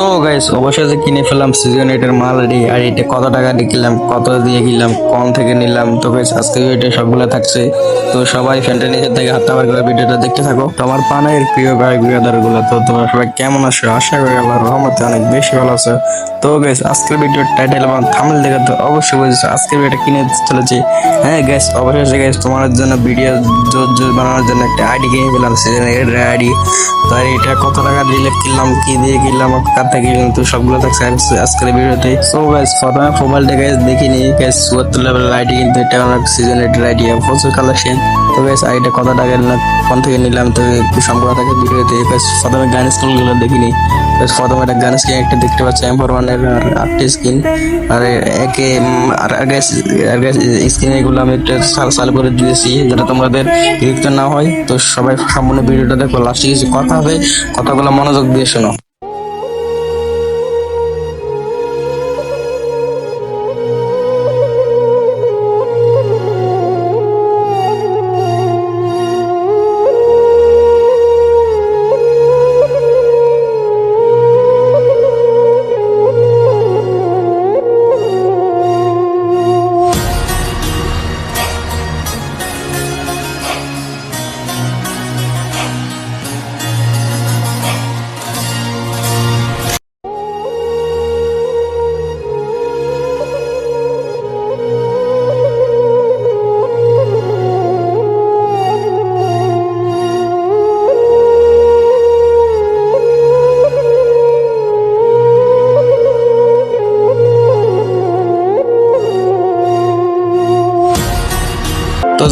So guys অবশেষে কিনে ফেললাম সিজন এটার মাল রেডি আর এটা কত টাকা দিয়ে কিনলাম, কত দিয়ে কিনলাম কোন থেকে নিলাম। তো গাইস আজকে এটা সবগুলো থাকছে। তো সবাই ফ্যানটা নিচের থেকে হাত আমার করে ভিডিওটা দেখতে থাকো। তোমার পানের প্রিয় গায়ক বিয়াদারগুলো তো তোমরা সবাই কেমন আছো? আশা করি আল্লাহর রহমতে অনেক বেশি ভালো আছো। তো গাইস আজকের ভিডিওর টাইটেল এবং থাম্বনেল দেখে তো অবশ্যই বুঝেছ, আজকের ভিডিওটা কিনে চলেছি। হ্যাঁ গাইস অবশেষে গাইস তোমার জন্য ভিডিও জোর জোর বানানোর জন্য একটা আইডি কিনে ফেলাম সিজন এর আইডি তাই এটা কত টাকা দিলে কিনলাম, কি দিয়ে কিনলাম থেকে কিনলাম তো সবগুলো থাকছে আজকের ভিডিওতে। সো গাইস প্রথমে মোবাইলটা গাইস দেখিনি। গাইস চুয়াত্তর লেভেল আইডি কিন্তু এটা অনেক সিজন এর আইডি প্রচুর কালেকশন তো গাইস আইডিটা কত টাকা নিলাম কোন থেকে নিলাম, তো একটু সম্পূর্ণ থাকে ভিডিওতে। গাইস প্রথমে গান স্কিনগুলো দেখিনি। গাইস প্রথমে একটা গান স্কিন একটা দেখতে পাচ্ছি এম্পার ওয়ানের আর আটটি স্কিন আর একে, আর গাইস আর গাইস স্কিন এগুলো আমি একটা সাল সাল করে দিয়েছি, যাতে তোমাদের বিরক্ত না হয়। তো সবাই সম্পূর্ণ ভিডিওটা দেখো লাস্টে কিছু কথা হবে, কথাগুলো মনোযোগ দিয়ে শোনো।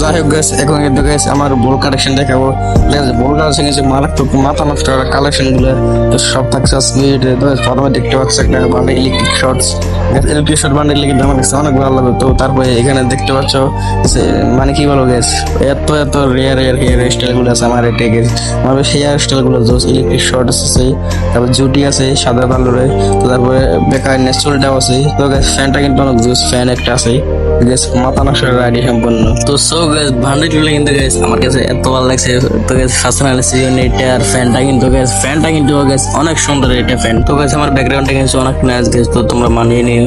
যাই হোক গ্যাস এখন কিন্তু গ্যাস আমার বোল কালেকশন দেখাবো। বোল কালেকশন হচ্ছে মারাত্মক, মাথা নষ্ট করা কালেকশনগুলো। তো সব থাকছে তো প্রথমে দেখতে পাচ্ছি একটা বান্ডে electric shorts electric short bundle কিন্তু আমার কাছে অনেক ভালো লাগে তো তারপরে এখানে দেখতে পাচ্ছ মানে কি বলব গ্যাস এত এত রেয়ার রেয়ার হেয়ার স্টাইলগুলো আছে আমার এটা গ্যাস আমার হেয়ার স্টাইলগুলো জোস ইলেকট্রিক শর্ট আছে, তারপর জুটি আছে, সাদা কালারে তো তারপরে বেকার ন্যাচুরালটাও আছে। তো ফ্যানটা কিন্তু অনেক জোস ফ্যান একটা আছে। গ্যাস মাথা নষ্ট আইডি সম্পূর্ণ। তো সো গ্যাস ভান্ডে টুলে কিন্তু গ্যাস আমার কাছে এত ভালো লাগছে। তো গ্যাস ফার্স্ট সিজন এটা আর ফ্যানটা কিন্তু গ্যাস ফ্যানটা কিন্তু গ্যাস অনেক সুন্দর এটা ফ্যান তো গ্যাস আমার ব্যাকগ্রাউন্ডটা কিন্তু অনেক নাইস গ্যাস তো তোমরা মানিয়ে নিও।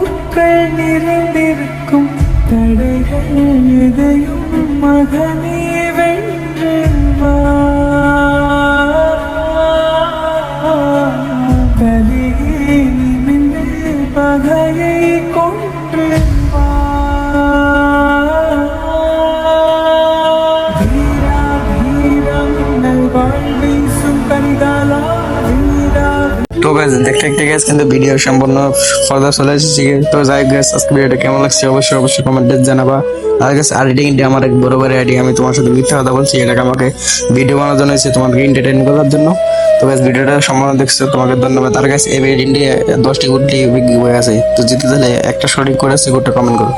பூக்கள் நிறைந்திருக்கும். தடைகள் எதையும் மகனே வென்றவா தலையே நிமிந்து பகையை கொன்று வாழ்வை சும் கரிதாலா তো গাইজ দেখতে দেখতে গেছ কিন্তু ভিডিও সম্পূর্ণ ফর্দা চলে এসেছি তো যাই গেছ আজকে ভিডিওটা কেমন লাগছে অবশ্যই অবশ্যই কমেন্টে জানাবা। আর গেছে আইডি কিন্তু আমার এক বড় বড় আইডি আমি তোমার সাথে মিথ্যা কথা বলছি এটাকে আমাকে ভিডিও বানানোর জন্য হয়েছে, তোমাকে এন্টারটেইন করার জন্য? তো গাইজ ভিডিওটা সম্পূর্ণ দেখছ, তোমাকে ধন্যবাদ। আর গাইজ এই ভিডিও দশটি গুডলি বিক্রি হয়ে আছে। তো জিতে তাহলে একটা সঠিক করেছে গুডটা কমেন্ট করো।